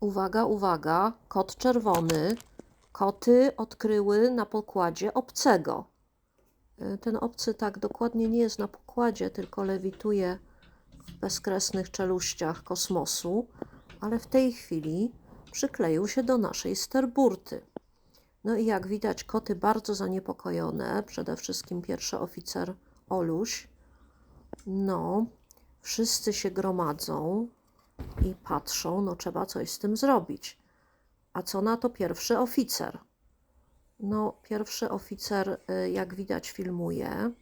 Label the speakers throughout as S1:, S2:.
S1: Uwaga, uwaga, kot czerwony. Koty odkryły na pokładzie obcego. Y, Ten obcy tak dokładnie nie jest na pokładzie, tylko lewituje w bezkresnych czeluściach kosmosu, ale w tej chwili przykleił się do naszej sterburty. No i jak widać, koty bardzo zaniepokojone, przede wszystkim pierwszy oficer Oluś. No, wszyscy się gromadzą i patrzą, no trzeba coś z tym zrobić. A co na to pierwszy oficer? No, pierwszy oficer, y, jak widać, filmuje.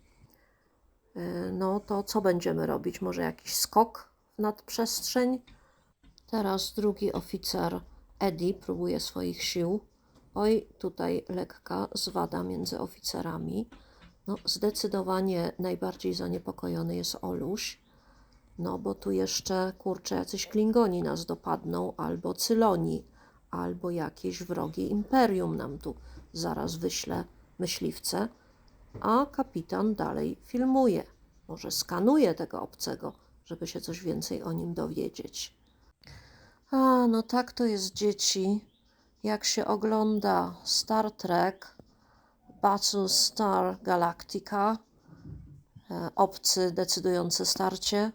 S1: Y, No to co będziemy robić? Może jakiś skok w nadprzestrzeń? Teraz drugi oficer, Eddie, próbuje swoich sił. Oj, tutaj lekka zwada między oficerami. No, zdecydowanie najbardziej zaniepokojony jest Oluś. No, bo tu jeszcze, kurczę, jacyś Klingoni nas dopadną, albo Cyloni, albo jakieś wrogie imperium nam tu zaraz wyśle myśliwce. A kapitan dalej filmuje. Może skanuje tego obcego, żeby się coś więcej o nim dowiedzieć. A, no tak to jest dzieci. Jak się ogląda Star Trek, Battlestar Galactica, e, obcy decydujące starcie.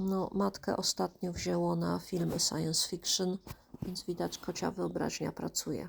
S1: No, matkę ostatnio wzięło na filmy science fiction, więc widać, kocia wyobraźnia pracuje.